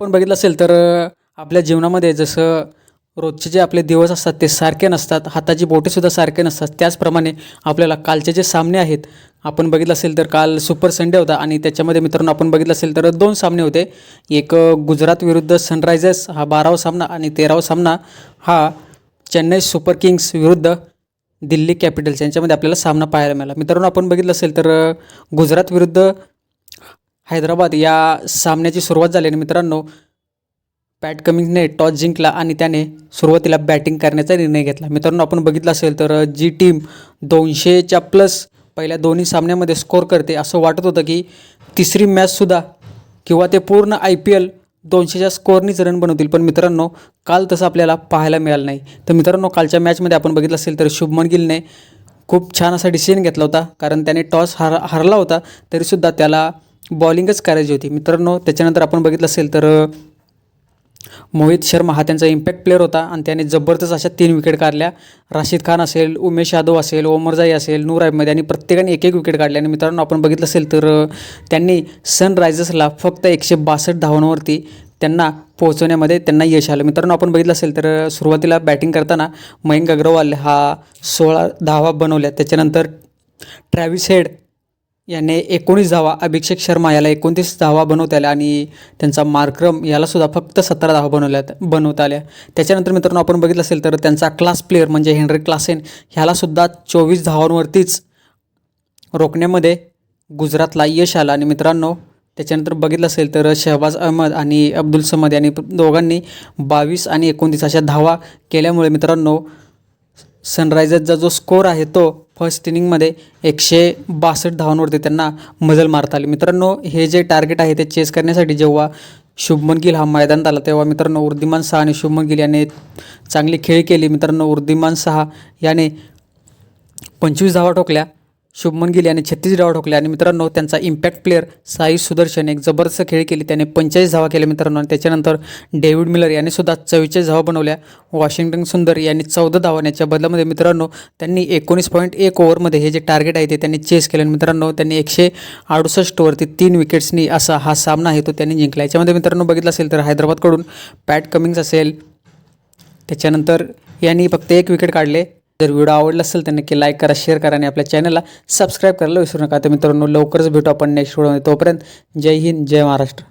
आपण बघितलं असेल तर आपल्या जीवनामध्ये जसं रोजचे जे आपले दिवस असतात ते सारखे नसतात हाताची बोटेसुद्धा सारखे नसतात. त्याचप्रमाणे आपल्याला कालचे जे सामने आहेत आपण बघितलं असेल तर काल सुपर संडे होता आणि त्याच्यामध्ये मित्रांनो आपण बघितलं असेल तर दोन सामने होते. एक गुजरात विरुद्ध सनरायझर्स हा बारावा सामना आणि तेरावा सामना हा चेन्नई सुपर किंग्स विरुद्ध दिल्ली कॅपिटल्स यांच्यामध्ये आपल्याला सामना पाहायला मिळाला. मित्रांनो आपण बघितलं असेल तर गुजरात विरुद्ध हैदराबाद या सामन्याची सुरुवात झाली आणि मित्रांनो पॅट कमिन्सने टॉस जिंकला आणि त्याने सुरुवातीला बॅटिंग करण्याचा निर्णय घेतला. मित्रांनो आपण बघितलं असेल तर जी टीम दोनशेच्या प्लस पहिल्या दोन्ही सामन्यामध्ये स्कोर करते असं वाटत होतं की तिसरी मॅचसुद्धा किंवा ते पूर्ण आय पी एल दोनशेच्या स्कोअरनीच रन बनवतील. पण मित्रांनो काल तसं आपल्याला पाहायला मिळालं नाही. तर मित्रांनो कालच्या मॅचमध्ये आपण बघितलं असेल तर शुभमन गिलने खूप छान असा डिसिजन घेतला होता. कारण त्याने टॉस हार हरला होता तरीसुद्धा त्याला बॉलिंगच करायची होती. मित्रांनो त्याच्यानंतर आपण बघितलं असेल तर मोहित शर्मा हा त्यांचा इम्पॅक्ट प्लेअर होता आणि त्याने जबरदस्त अशा तीन विकेट काढल्या. राशीद खान असेल उमेश यादव असेल ओमरजाई असेल नूर अहमद यांनी प्रत्येकाने एक एक विकेट काढले आणि मित्रांनो आपण बघितलं असेल तर त्यांनी सनरायझर्सला फक्त एकशे बासष्ट धावांवरती त्यांना पोहोचवण्यामध्ये त्यांना यश आलं. मित्रांनो आपण बघितलं असेल तर सुरुवातीला बॅटिंग करताना मयंक अग्रवाल हा सोळा धावा बनवल्या. त्याच्यानंतर ट्रॅव्हिस हेड याने एकोणीस धावा अभिषेक शर्मा याला एकोणतीस धावा बनवता आल्या आणि त्यांचा मार्क्रम यालासुद्धा फक्त सतरा धावा बनवल्यात बनवता आल्या. त्याच्यानंतर मित्रांनो आपण बघितलं असेल तर त्यांचा क्लास प्लेअर म्हणजे हेनरी क्लासेन ह्यालासुद्धा चोवीस धावांवरतीच रोखण्यामध्ये गुजरातला यश आलं. आणि मित्रांनो त्याच्यानंतर बघितलं असेल तर शहबाज अहमद आणि अब्दुल समद यांनी दोघांनी बावीस आणि एकोणतीस अशा धावा केल्यामुळे मित्रांनो सनरायझर्सचा जो स्कोर आहे तो फर्स्ट इनिंगमध्ये एकशे बासष्ट धावांवरती त्यांना मजल मारता आली. मित्रांनो हे जे टार्गेट आहे ते चेस करण्यासाठी जेव्हा शुभमन गिल हा मैदानात आला तेव्हा मित्रांनो उर्दिमान शहा आणि शुभमन गिल याने चांगली खेळी केली. मित्रांनो उर्दिमान शहा याने पंचवीस धावा ठोकल्या शुभमन गिल याने छत्तीस डाव ठोकले आणि मित्रांनो त्यांचा इम्पॅक्ट प्लेअर साई सुदर्शन एक जबरदस्त खेळ केली. त्याने पंचेचाळीस धावा केल्या मित्रांनो आणि त्याच्यानंतर डेव्हिड मिलर याने सुद्धा चव्वेचाळीस धावा बनवल्या. वॉशिंग्टन सुंदर यांनी चौदा धावा याच्या बदलामध्ये मित्रांनो त्यांनी एकोणीस पॉईंट एक ओव्हरमध्ये हे जे टार्गेट आहे ते त्यांनी चेस केलं. आणि मित्रांनो त्यांनी एकशे अडुसष्टवरती तीन विकेट्सनी असा हा सामना आहे तो त्यांनी जिंकला. याच्यामध्ये मित्रांनो बघितलं असेल तर हैदराबादकडून पॅट कमिंग्स असेल. त्याच्यानंतर यांनी फक्त एक विकेट काढले. जर व्हिडिओ आवडला असेल तर नक्की लाईक करा शेअर करा आणि आपल्या चॅनलला सबस्क्राईब करायला विसरू नका. तर मित्रांनो लवकरच भेटू आपण नेक्स्ट व्हिडिओमध्ये तोपर्यंत जय हिंद जय महाराष्ट्र.